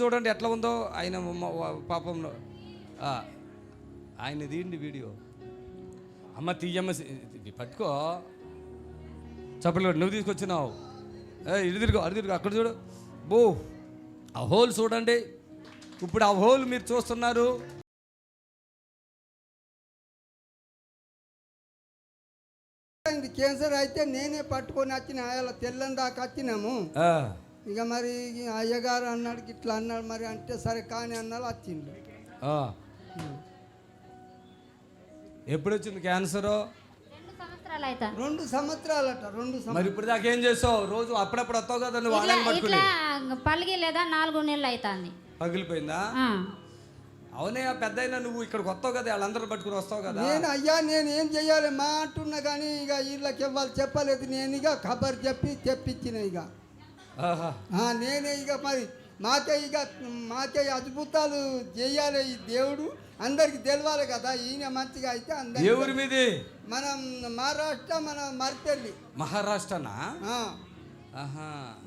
చూడండి ఎట్లా ఉందో ఆయన పాపం ఆయన తీయండి వీడియో. అమ్మ తీయమ్మ పట్టుకో. చప్పట్లు కొట్టు. నువ్వు తీసుకొచ్చినావు. ఏ ఇటు తిరుగు అటు తిరుగు అక్కడ చూడు. బో ఆ హోల్ చూడండి. ఇప్పుడు ఆ హోల్ మీరు చూస్తున్నారు. ఇది క్యాన్సర్ అయితే నేనే పట్టుకొని వచ్చిన అలా తెల్లని దాకా వచ్చినాము. ఇక మరి అయ్యగారు అన్నాడు ఇట్లా అన్నాడు మరి అంటే సరే కానీ అన్నాడు వచ్చిండు. ఎప్పుడు వచ్చింది క్యాన్సరు? రెండు సంవత్సరాలు అవుతా రెండు సంవత్సరాలట రెండు మరి ఇప్పుడు దాకా ఏం చేసావు? రోజు అప్పుడప్పుడు వస్తావు కదా నువ్వు వాళ్ళని పట్టుకుని. నాలుగు నెలలు అవుతుంది పగిలిపోయిందా? అవునే ఆ పెద్ద నువ్వు ఇక్కడికి వస్తావు కదా వాళ్ళందరూ పట్టుకుని వస్తావు కదా. నేను అయ్యా నేను ఏం చెయ్యాలి? మా అంటున్నా కానీ ఇక వీళ్ళకి ఇవ్వాలి చెప్పలేదు. నేను ఇక ఖబర్ చెప్పి తెప్పించిన ఇక. నేనే ఇక మరి మాకే ఇక మాకే అద్భుతాలు చేయాలి ఈ దేవుడు. అందరికి తెలవాలి కదా ఈయన మంచిగా అయితే అందరికి ఊరి మీది? మనం మహారాష్ట్ర మన మరిపెల్లి మహారాష్ట్రనా?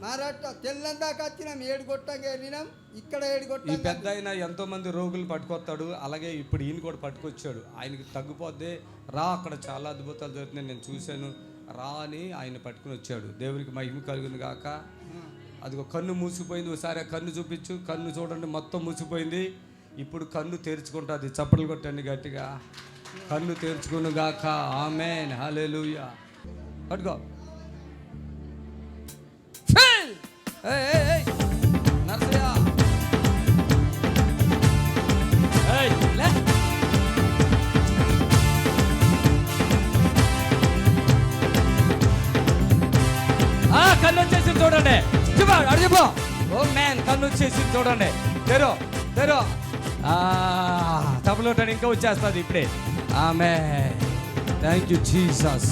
మహారాష్ట్ర తెల్లని దాకా వచ్చినాం ఏడు గొట్టంగా వెళ్ళినాం ఇక్కడ ఏడు ఈ గొట్టంగా పెద్ద ఆయన ఎంతో మంది రోగులు పట్టుకొస్తాడు అలాగే ఇప్పుడు ఈయన కూడా పట్టుకొచ్చాడు. ఆయనకి తగ్గిపోద్ది. రా అక్కడ చాలా అద్భుతాలు జరుగుతున్నాయి నేను చూశాను. రా అని ఆయన పట్టుకుని వచ్చాడు. దేవునికి మహిమ కలుగును గాక. అదిగో కన్ను మూసిపోయింది ఒకసారి ఆ కన్ను చూపించు. కన్ను చూడండి మొత్తం మూసిపోయింది. ఇప్పుడు కన్ను తెరుచుకుంటుంది చప్పట్లు కొట్టండి గట్టిగా. కన్ను తెరుచుకును గాక ఆమెన్ హాలేలుయా పట్టుకో ఫెల్! ఏయ్, కన్ను వచ్చేసి చూడండి. చెప్పు అడు చెప్పు. ఓ మ్యాన్ కన్ను వచ్చేసి చూడండి. Thorough thorough. తప్పలోటాడు ఇంకా వచ్చేస్తుంది ఇప్పుడే. ఆమె. Thank you Jesus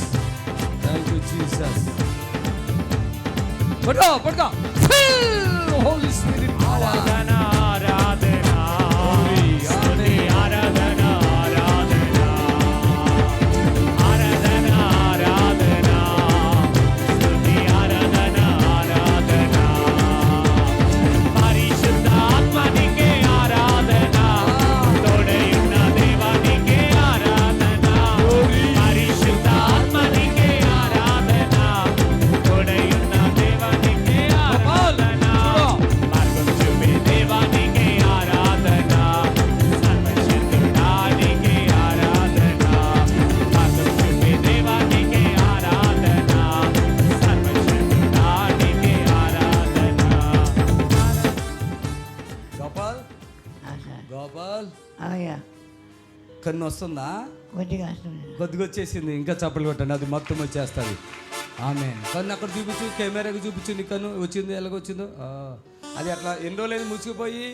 thank you Jesus పట్టుకో పట్టుకో. హోలీ స్పిరిట్ ఆరాధన. కన్ను వస్తుందా? కొద్దిగా వచ్చేసింది. ఇంకా చప్పలు కొట్టండి. అది మొత్తం వచ్చేస్తుంది. ఆమె కన్ను అక్కడ చూపించు కెమెరాకి చూపించు నీ కన్ను వచ్చింది ఎలాగొచ్చిందో? అది అట్లా ఎన్ని రోజులైంది మూసుకుపోయి?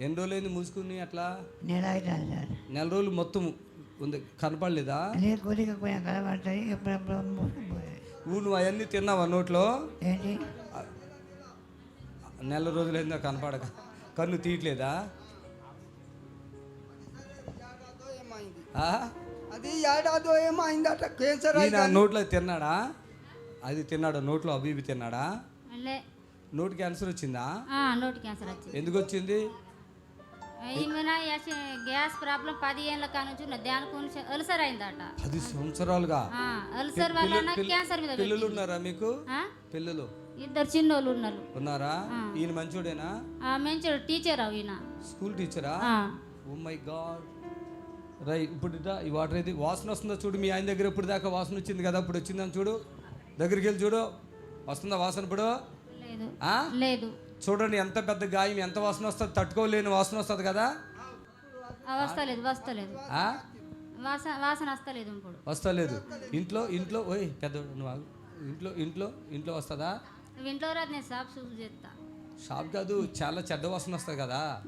ఎన్ని రోజులైంది మూసుకుని అట్లా? నెల రోజులు మొత్తం ఉంది. కనపడలేదా? నువ్వు అవన్నీ తిన్నావా నోట్లో? నెల రోజులైందా కనపడక? కన్ను తీయట్లేదా? ఆ? అది ఏడాదో ఏమైందట క్యాన్సర్ ఈయన నోట్లో తిన్నాడా? అది తిన్నాడు? నోట్లో అవి ఇవి తిన్నాడా? లే. నోటి క్యాన్సర్ వచ్చిందా? ఆ, నోటి క్యాన్సర్ వచ్చింది. ఎందుకు వచ్చింది ఈమెన గ్యాస్ ప్రాబ్లం పది ఏళ్ళ కానుంచి దానికి అల్సర్ అయిందట. పది సంవత్సరాలుగా? ఆ, అల్సర్ వల్ల క్యాన్సర్ మీద పిల్లలు ఉన్నారా మీకు? ఆ? పిల్లలు? ఇద్దరు చిన్నోళ్ళు ఉన్నారు. ఉన్నారా? ఈయన మంచోడేనా? ఆ, మంచి టీచర్ ఈయన. స్కూల్ టీచరా? ఆ. Oh my God. రై ఇప్పుడు ఈ వాటర్ ఇది వాసన వస్తుందా చూడు మీ ఆయన దగ్గర ఇప్పుడు దాకా వాసన వచ్చింది కదా ఇప్పుడు వచ్చిందని చూడు. దగ్గరికి వెళ్ళి చూడు. వస్తుందా వాసన ఇప్పుడు? లేదు. చూడండి ఎంత పెద్ద గాయం ఎంత వాసన వస్తుంది తట్టుకోలేని వాసన వస్తుంది కదా. వస్తలేదు వస్తలేదు. ఆ? వాసన వాసన వస్తలేదు ఇప్పుడు. వస్తలేదు. ఇంట్లో ఇంట్లో ఓయ్ పెద్ద. ఇంట్లో ఇంట్లో ఇంట్లో వస్తుందా? ఇంట్లో రాదు నేను షాప్ చూసి చేస్తా. షాప్ కాదు చాలా చెడ్డ వాసన వస్తుంది కదా.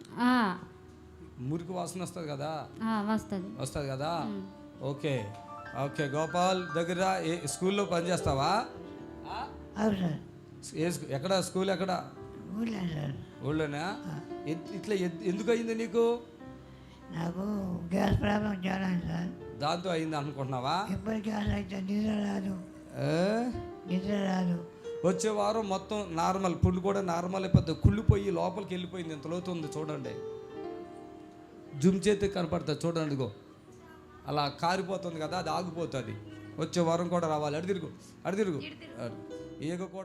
మురికి వాసన వస్తుంది కదా? ఆ, వస్తది. వస్తుంది కదా? ఓకే. ఓకే గోపాల్ దగ్గర ఏ స్కూల్లో పనిచేస్తావా ఏ ఎక్కడ? స్కూల్ ఎక్కడ? ఊళ్ళోనా. ఇట్లా ఎందుకు అయింది నీకు? నాకు గ్యాస్ ప్రాబ్లం చాలా సార్. దాంతో అయింది అనుకుంటున్నావా? ఎప్పుడు గ్యాస్ అయితే నిద్ర రాదు. ఏ? నిద్ర రాదు. వచ్చే వారం మొత్తం నార్మల్ పుండు కూడా నార్మల్. అయిపోతుంది కుళ్ళిపోయి లోపలికి వెళ్ళిపోయింది. ఇంత లోతు ఉంది చూడండి. జుమ్ చేతి కనపడుతుంది చూడండి ఇదిగో. అలా కారిపోతుంది కదా అది ఆగిపోతుంది. వచ్చే వారం కూడా రావాలి. అడి తిరుగు అడి తిరుగు. ఈగ కూడా